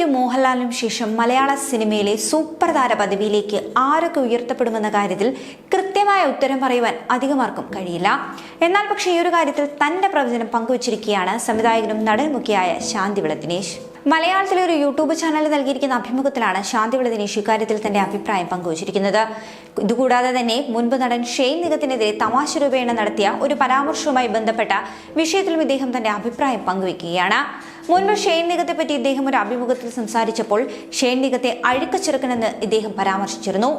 മമ്മൂട്ടിക്കും മോഹൻലാലിനും ശേഷം മലയാള സിനിമയിലെ സൂപ്പർ താര പദവിയിലേക്ക് ആരൊക്കെ ഉയർത്തപ്പെടുമെന്ന കാര്യത്തിൽ കൃത്യമായ ഉത്തരം പറയുവാൻ അധികമാർക്കും കഴിയില്ല. എന്നാൽ പക്ഷേ ഈ ഒരു കാര്യത്തിൽ തന്റെ പ്രവചനം പങ്കുവച്ചിരിക്കുകയാണ് സംവിധായകനും നടൻമുഖിയായ ശാന്തിവിള ദിനേശ്. മലയാളത്തിലെ ഒരു യൂട്യൂബ് ചാനലിൽ നൽകിയിരിക്കുന്ന അഭിമുഖത്തിലാണ് ശാന്തിവിള ദിനേശ് ഇക്കാര്യത്തിൽ തന്റെ അഭിപ്രായം പങ്കുവച്ചിരിക്കുന്നത്. ഇതുകൂടാതെ തന്നെ മുൻപ് നടൻ ഷെയ്ൻ നിഗത്തിനെതിരെ തമാശ രൂപേണ നടത്തിയ ഒരു പരാമർശവുമായി ബന്ധപ്പെട്ട വിഷയത്തിലും ഇദ്ദേഹം തന്റെ അഭിപ്രായം പങ്കുവയ്ക്കുകയാണ്. മുൻപ് ഷെയ്ൻ നിഗത്തെ പറ്റി ഇദ്ദേഹം ഒരു അഭിമുഖത്തിൽ സംസാരിച്ചപ്പോൾ ഷെയ്ൻ നിഗത്തെ അഴുക്കച്ചെറുക്കനെന്ന് ഇദ്ദേഹം പരാമർശിച്ചിരുന്നു.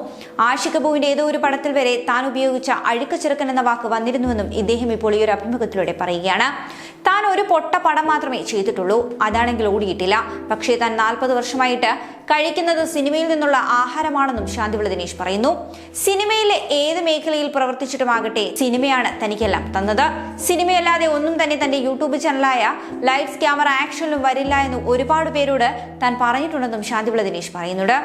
ആഷികബുവിന്റെ ഏതോ ഒരു പടത്തിൽ വരെ താൻ ഉപയോഗിച്ച അഴുക്കച്ചെറുക്കൻ എന്ന വാക്ക് വന്നിരുന്നുവെന്നും ഇദ്ദേഹം ഇപ്പോൾ ഈ ഒരു അഭിമുഖത്തിലൂടെ പറയുകയാണ്. താൻ ഒരു പൊട്ട പടം മാത്രമേ ചെയ്തിട്ടുള്ളൂ. അതാണെങ്കിൽ ഓടിയിട്ടില്ല. പക്ഷേ താൻ നാൽപ്പത് വർഷമായിട്ട് കഴിക്കുന്നത് സിനിമയിൽ നിന്നുള്ള ആഹാരമാണെന്നും ശാന്തിവിള ദിനേശ് പറയുന്നു. സിനിമയിലെ ഏത് മേഖലയിൽ പ്രവർത്തിച്ചിട്ടുമാകട്ടെ സിനിമയാണ് തനിക്കെല്ലാം തന്നത്. സിനിമയല്ലാതെ ഒന്നും തന്നെ തന്റെ യൂട്യൂബ് ചാനലായ ലൈറ്റ്സ് ക്യാമറ ആക്ഷനിലും വരില്ല എന്ന് ഒരുപാട് പേരോട് താൻ പറഞ്ഞിട്ടുണ്ടെന്നും ശാന്തിവിള ദിനേശ് പറയുന്നുണ്ട്.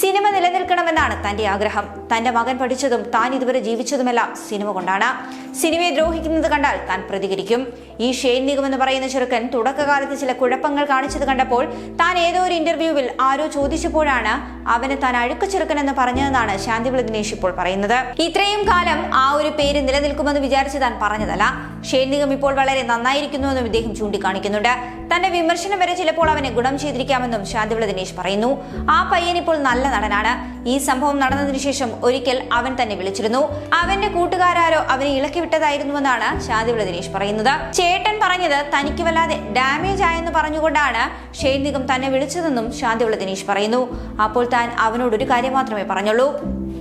സിനിമ നിലനിൽക്കണമെന്നാണ് തന്റെ ആഗ്രഹം. തന്റെ മകൻ പഠിച്ചതും താൻ ഇതുവരെ ജീവിച്ചതുമെല്ലാം സിനിമ കൊണ്ടാണ്. സിനിമയെ ദ്രോഹിക്കുന്നത് കണ്ടാൽ താൻ പ്രതികരിക്കും. ഈ ഷെയ്ൻ നിഗം എന്ന് പറയുന്ന ചെറുക്കൻ തുടക്കകാലത്ത് ചില കുഴപ്പങ്ങൾ കാണിച്ചത് കണ്ടപ്പോൾ താൻ ഏതോ ഒരു ഇന്റർവ്യൂവിൽ ആരോ ചോദിച്ചപ്പോഴാണ് അവന് താൻ അഴുക്ക് ചെറുക്കനെന്ന് പറഞ്ഞതെന്നാണ് ശാന്തിവിള ദിനേശ് ഇപ്പോൾ പറയുന്നത്. ഇത്രയും കാലം ആ ഒരു പേര് നിലനിൽക്കുമെന്ന് വിചാരിച്ച് താൻ പറഞ്ഞതല്ല. ഷെയ്ൻ ഇപ്പോൾ വളരെ നന്നായിരിക്കുന്നുവെന്നും ഇദ്ദേഹം ചൂണ്ടിക്കാണിക്കുന്നുണ്ട്. തന്റെ വിമർശനം വരെ ചിലപ്പോൾ അവനെ ഗുണം ചെയ്തിരിക്കാമെന്നും ശാന്തിവിള ദിനേശ് പറയുന്നു. ആ പയ്യൻ ഇപ്പോൾ നല്ല നടനാണ്. ഈ സംഭവം നടന്നതിനു ശേഷം ഒരിക്കൽ അവൻ തന്നെ വിളിച്ചിരുന്നു. അവന്റെ കൂട്ടുകാരോ അവനെ ഇളക്കി വിട്ടതായിരുന്നുവെന്നാണ് ശാന്തിവിള ദിനേശ് പറയുന്നത്. ചേട്ടൻ പറഞ്ഞത് തനിക്ക് വല്ലാതെ ഡാമേജ് ആയെന്ന് പറഞ്ഞുകൊണ്ടാണ് ഷെയ്ൻ നിഗം തന്നെ വിളിച്ചതെന്നും ശാന്തിവിള ദിനേശ് പറയുന്നു. അപ്പോൾ താൻ അവനോട് ഒരു കാര്യം മാത്രമേ പറഞ്ഞുള്ളൂ.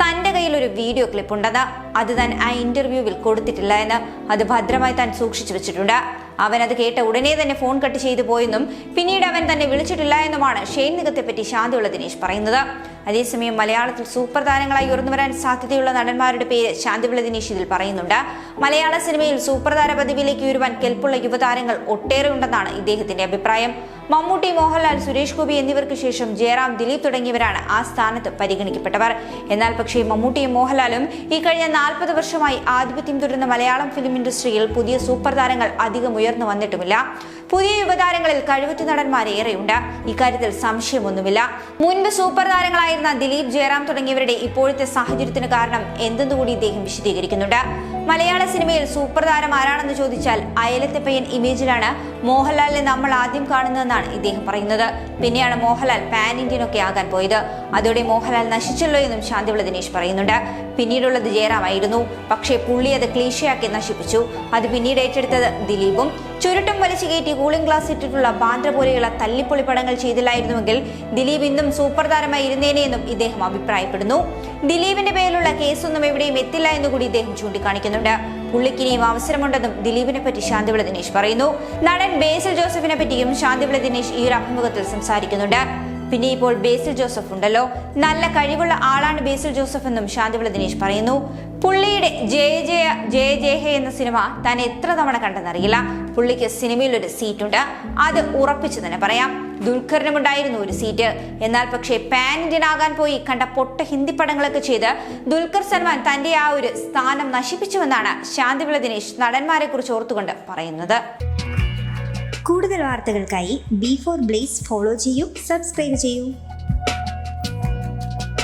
തന്റെ കയ്യിൽ ഒരു വീഡിയോ ക്ലിപ്പ് ഉണ്ടെന്ന്. അത് താൻ ആ ഇന്റർവ്യൂവിൽ കൊടുത്തിട്ടില്ല എന്ന്. അത് ഭദ്രമായി താൻ സൂക്ഷിച്ചു വെച്ചിട്ടുണ്ട്. അവൻ അത് കേട്ട ഉടനെ തന്നെ ഫോൺ കട്ട് ചെയ്തു പോയെന്നും പിന്നീട് അവൻ തന്നെ വിളിച്ചിട്ടില്ല എന്നുമാണ് ഷെയ്ൻ നിഗത്തെ പറ്റി ശാന്തിയുള്ള ദിനേശ് പറയുന്നത്. അതേസമയം മലയാളത്തിൽ സൂപ്പർ താരങ്ങളായി ഉയർന്നു വരാൻ സാധ്യതയുള്ള നടന്മാരുടെ പേര് ശാന്തിവിള ദിനേശ് ഇതിൽ പറയുന്നുണ്ട്. മലയാള സിനിമയിൽ സൂപ്പർ താര പദവിയിലേക്ക് ഉയരുവാൻ കെൽപ്പുള്ള യുവതാരങ്ങൾ ഒട്ടേറെ ഉണ്ടെന്നാണ് ഇദ്ദേഹത്തിന്റെ അഭിപ്രായം. മമ്മൂട്ടി മോഹൻലാൽ സുരേഷ് ഗോപി എന്നിവർക്ക് ശേഷം ജയറാം ദിലീപ് തുടങ്ങിയവരാണ് ആ സ്ഥാനത്ത് പരിഗണിക്കപ്പെട്ടവർ. എന്നാൽ പക്ഷേ മമ്മൂട്ടിയും മോഹൻലാലും ഈ കഴിഞ്ഞ നാൽപ്പത് വർഷമായി ആധിപത്യം തുടരുന്ന മലയാളം ഫിലിം ഇൻഡസ്ട്രിയിൽ പുതിയ സൂപ്പർ താരങ്ങൾ അധികം ഉയർന്നു വന്നിട്ടുമില്ല. പുതിയ യുവതാരങ്ങളിൽ കഴിവുറ്റ നടന്മാരേറെയുണ്ട്. ഇക്കാര്യത്തിൽ സംശയമൊന്നുമില്ല. മുൻപ് സൂപ്പർ താരങ്ങളായിരുന്ന ദിലീപ് ജയറാം തുടങ്ങിയവരുടെ ഇപ്പോഴത്തെ സാഹചര്യത്തിന് കാരണം എന്തെന്നുകൂടി ഇദ്ദേഹം വിശദീകരിക്കുന്നുണ്ട്. മലയാള സിനിമയിൽ സൂപ്പർ താരം ആരാണെന്ന് ചോദിച്ചാൽ അയലത്തെ പയ്യൻ ഇമേജിലാണ് മോഹൻലാലിനെ നമ്മൾ ആദ്യം കാണുന്നതെന്നാണ് ഇദ്ദേഹം പറയുന്നത്. പിന്നെയാണ് മോഹൻലാൽ പാൻ ഇന്ത്യൻ ഒക്കെ ആകാൻ പോയത്. അതോടെ മോഹൻലാൽ നശിച്ചല്ലോ എന്നും ശാന്തിവിള ദിനേശ് പറയുന്നുണ്ട്. പിന്നീടുള്ളത് ജയറാമായിരുന്നു. പക്ഷേ പുള്ളി അത് ക്ലീശയാക്കി നശിപ്പിച്ചു. അത് പിന്നീട് ഏറ്റെടുത്തത് ദിലീപും ചുരുട്ടും വലിച്ചു കയറ്റി കൂളിംഗ് ഗ്ലാസ് ഇട്ടിട്ടുള്ള ബാന്ദ്ര പോലെയുള്ള തല്ലിപ്പൊളി പടങ്ങൾ ചെയ്തില്ലായിരുന്നുവെങ്കിൽ ദിലീപ് ഇന്നും സൂപ്പർ താരമായി ഇരുന്നേനെയെന്നും ഇദ്ദേഹം അഭിപ്രായപ്പെടുന്നു. ദിലീപിന്റെ പേരിലുള്ള കേസൊന്നും എവിടെയും എത്തില്ല എന്ന് കൂടി ഇദ്ദേഹം ചൂണ്ടിക്കാണിക്കുന്നുണ്ട്. പുള്ളിക്കിനിയും അവസരമുണ്ടെന്നും ദിലീപിനെ പറ്റി ശാന്തിവിള ദിനേശ് പറയുന്നു. നടൻ ബേസിൽ ജോസഫിനെ പറ്റിയും ശാന്തിവിള ദിനേശ് ഈ ഒരു അഭിമുഖത്തിൽ സംസാരിക്കുന്നുണ്ട്. പിന്നെ ഇപ്പോൾ ബേസിൽ ജോസഫ് ഉണ്ടല്ലോ. നല്ല കഴിവുള്ള ആളാണ് ബേസിൽ ജോസഫ് എന്നും ശാന്തിവിള ദിനേശ് പറയുന്നു. പുള്ളിയുടെ ജയ ജയ ജയ ജയ ഹേ എന്ന സിനിമ താൻ എത്ര തവണ കണ്ടെന്നറിയില്ല. പുള്ളിക്ക് സിനിമയിൽ ഒരു സീറ്റുണ്ട്. അത് ഉറപ്പിച്ചു തന്നെ പറയാം. ദുൽഖറിനുമുണ്ടായിരുന്നു ഒരു സീറ്റ്. എന്നാൽ പക്ഷേ പാൻ ഇന്ത്യൻ ആകാൻ പോയി കണ്ട പൊട്ട ഹിന്ദി പടങ്ങളൊക്കെ ചെയ്ത് ദുൽഖർ സൽമാൻ തന്റെ ആ ഒരു സ്ഥാനം നശിപ്പിച്ചുവെന്നാണ് ശാന്തിവിള ദിനേശ് നടന്മാരെ കുറിച്ച് ഓർത്തുകൊണ്ട് പറയുന്നത്. കൂടുതൽ വാർത്തകൾക്കായി ബി ഫോർ ബ്ലേസ് ഫോളോ ചെയ്യൂ സബ്സ്ക്രൈബ് ചെയ്യൂ.